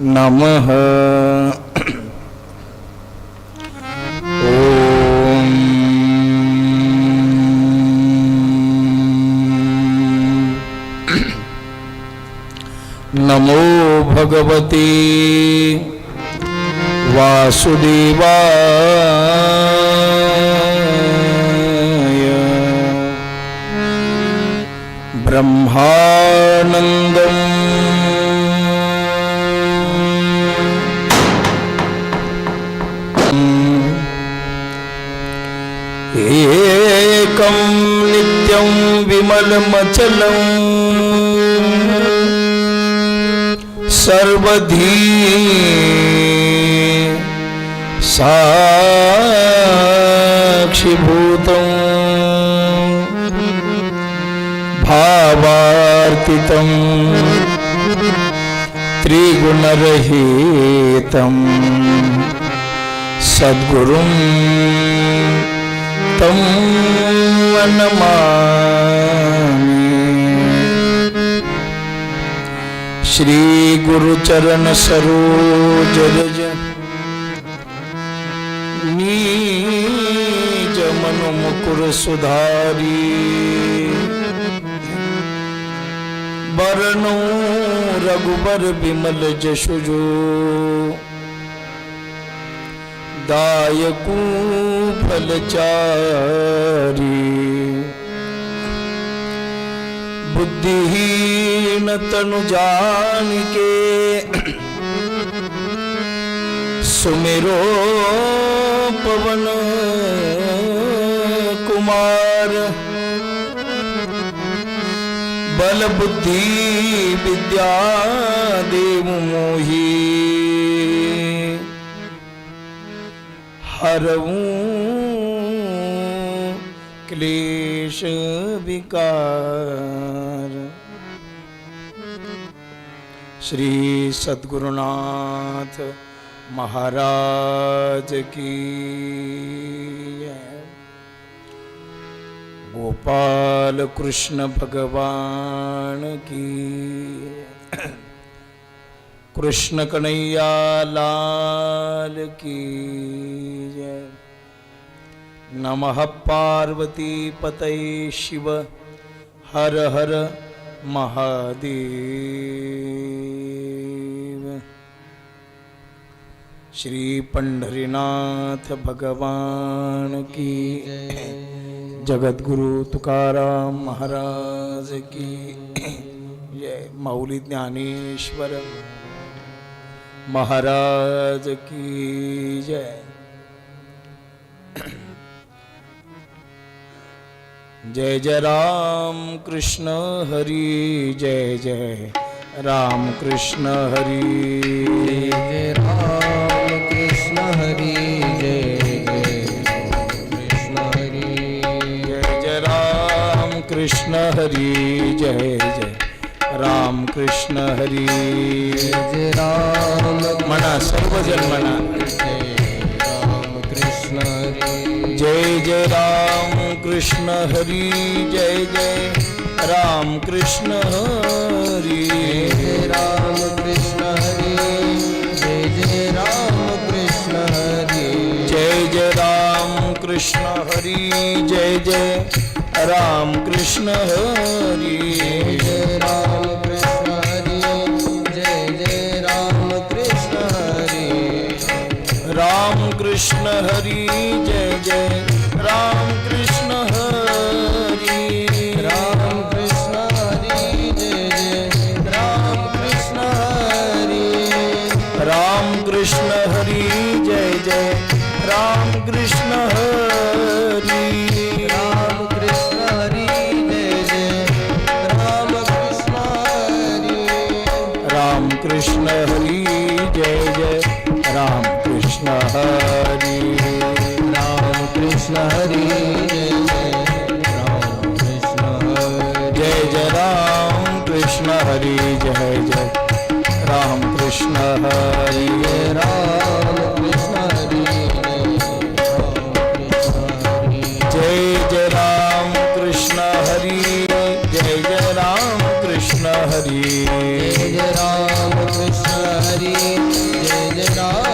नमः। नमो भगवते वासुदेवाय। ब्रह्मानन्दम् नित्यं विमलमचलम् सर्वधी साक्षिभूतम् भावार्तितं त्रिगुणरहितं सद्गुरुं तं नमामि श्री गुरुचरण सरोज रज नीज मनु मुकुर सुधारी बरनो रघुबर विमल जशुजो दायकू फलचारी बुद्धिहीन तनु जान के सुमिरो पवन कुमार बल बुद्धि विद्या देव मोही हरऊं। क्लेश विकार। श्री सद्गुरुनाथ महाराज की गोपाल कृष्ण भगवान की कृष्ण कन्हैया लाल की जय। नमः पार्वती पतये शिव। हर हर महादेव। श्री पंढरीनाथ भगवान की जगद्गुरु तुकाराम महाराज की जय। माऊली ज्ञानेश्वर महाराज की जय। जय जय राम कृष्ण हरि जय जय राम कृष्ण हरि। जय राम कृष्ण हरि जय जय कृष्ण हरि जय जय राम कृष्ण हरि जय जय। राम कृष्ण हरि। जय राम म्हणा सर्वजन म्हणा जय राम कृष्ण हरि जय जय राम कृष्ण हरि, जय जय राम कृष्ण हरि। राम कृष्ण हरि जय जय राम कृष्ण हरि, जय जय राम कृष्ण हरि। जय जय Ram Krishna Krishna Hari Hari Ram Krishna Hari Jai Jai Ram Krishna Hari Jai Jai Ram Krishna Hari Jai Jai Ram Krishna Hari Jai Jai Ram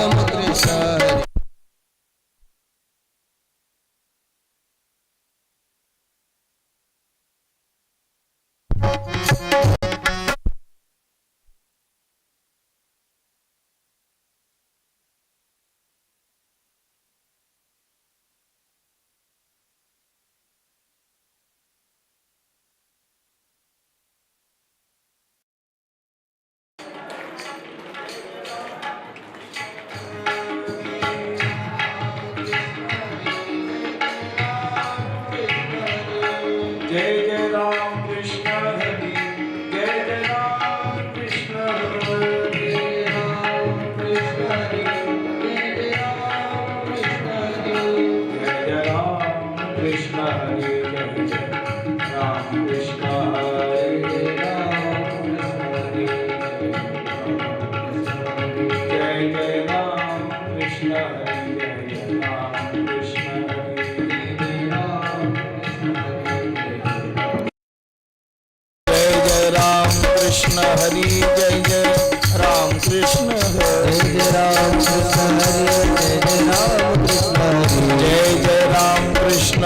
Krishna Hare Jai Ram Krishna Hare Jai Ram Hare Jai Ram. Krishna Hare Jai Ram Krishna Hari Hari जय जय राम कृष्ण हरे जय राम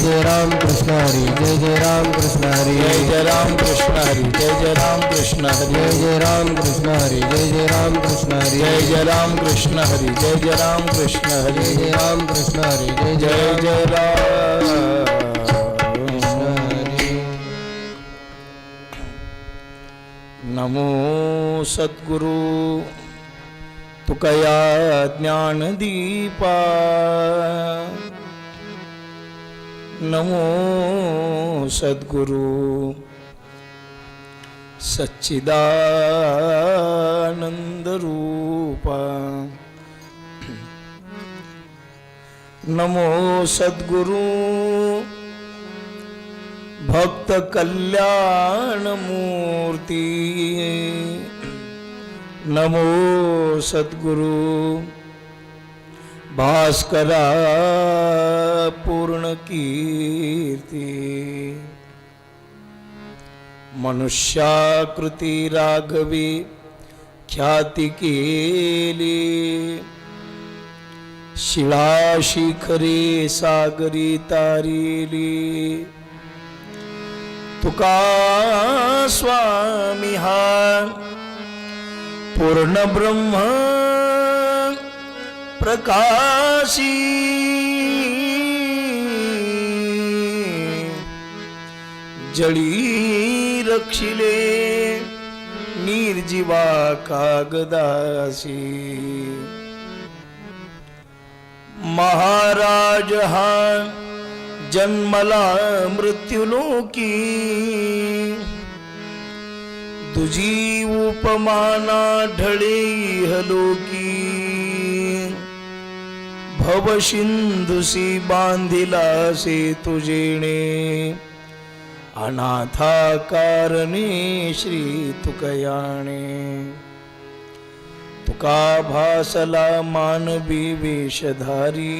जय राम कृष्ण हरी जय जय राम कृष्ण हरी, जय जय राम कृष्ण हरि, जय जय राम कृष्ण हरि, जय जय राम कृष्ण हरी, जय जय राम कृष्ण हरी, जय जय राम कृष्ण हरि, जय जय राम कृष्ण हरि, जय जय राम कृष्ण हरी जय जय जय राम नमो सद्गुरु, तुकया ज्ञानदीपा। नमो सद्गुरु। सच्चिदानन्दरूपा नमो सद्गुरु। भक्त कल्याण मूर्ती। नमो सद्गुरु। भास्करा पूर्ण कीर्ती. मनुष्याकृती राघवी ख्याती केली. शिळा शिखरे सागरी तारिली. तुका स्वामी हा पूर्ण ब्रह्म प्रकाशी। जळी रक्षिले निर्जीवा कागदासी। महाराज जन्मला मृत्युलोकी। तुझी उपमाना ढळे हलोकी। भवसिंधुसी बांधिलासे तुझेणे अनाथा कारणे श्री तुकयाणे। तुका भासला मानवी वेशधारी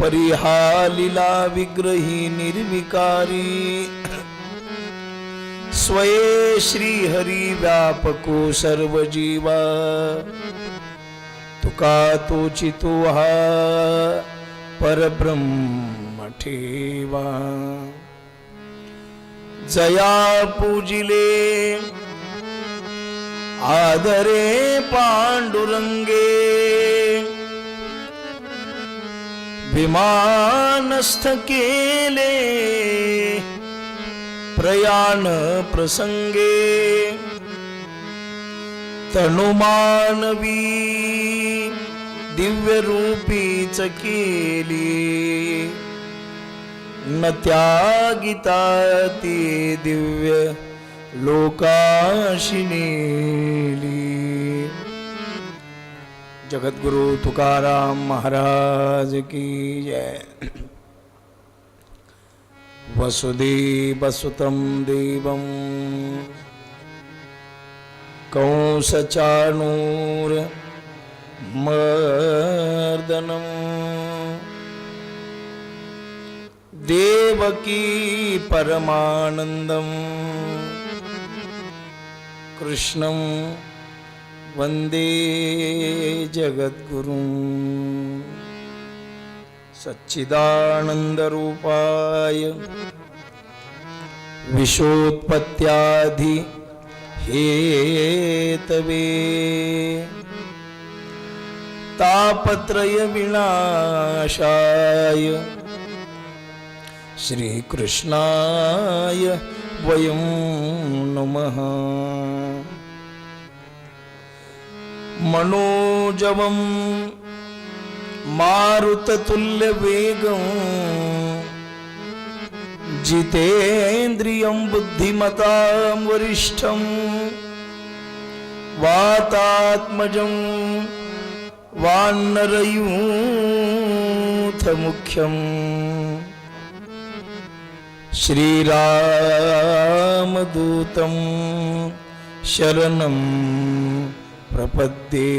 परिहालिला विग्रही निर्विकारी। स्वये श्री हरी व्यापको सर्व जीवा तुका तोची तो हा परब्रह्म ठेवा। जया पूजिले आदरे पांडुरंगे। विमानस्थ केले प्रयाण प्रसंगे तनुमानवी दिव्य रूपीच केली न त्यागिता ती दिव्य लोकाशी नेली। जगद्गुरु तुकाराम महाराज की जय। वसुदेवसुतं देवं कंसचाणूर मर्दनम्। देवकी परमानन्दम् कृष्णं वंदे जगद्गुरुं। सच्चिदानन्दरूपाय विशोत्पत्त्यादि हेतवे तापत्रयविनाशाय श्रीकृष्णाय वयं नमः मनोजवं मारुततुल्यवेगं जितेन्द्रियं बुद्धिमतां वरिष्ठं वातात्मजं वानरयूथमुख्यम् श्रीरामदूतं शरणं प्रपद्ये।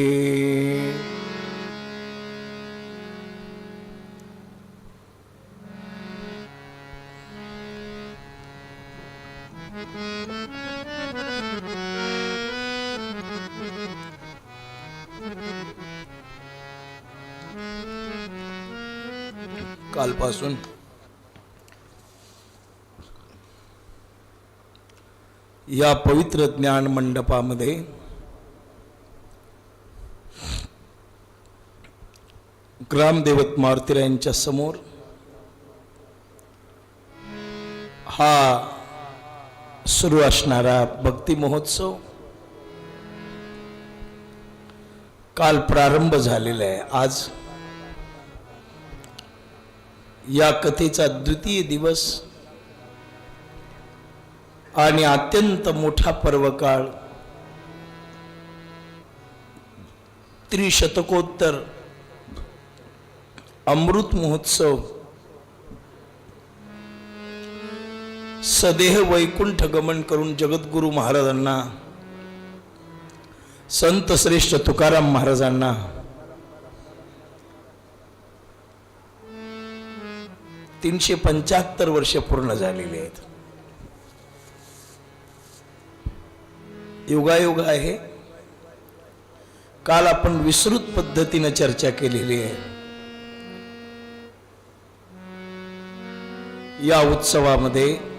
कालपासून या पवित्र ज्ञान मंडपामध्ये ग्रामदेवत मारुतीरायांच्या समोर हा सुरू असणारा भक्ती महोत्सव काल प्रारंभ झालेला आहे. आज या कथेचा द्वितीय दिवस आणि अत्यंत मोठा पर्वकाळ त्रिशतकोत्तर अमृत महोत्सव सदेह वैकुंठ गमन करून जगद्गुरु महाराजांना संत श्रेष्ठ तुकाराम महाराजांना तीनशे पंच्याहत्तर वर्ष पूर्ण झालेली आहेत. योगायोग आहे. काल आपण विस्तृत पद्धतीनं चर्चा केलेली आहे. या उत्सवामध्ये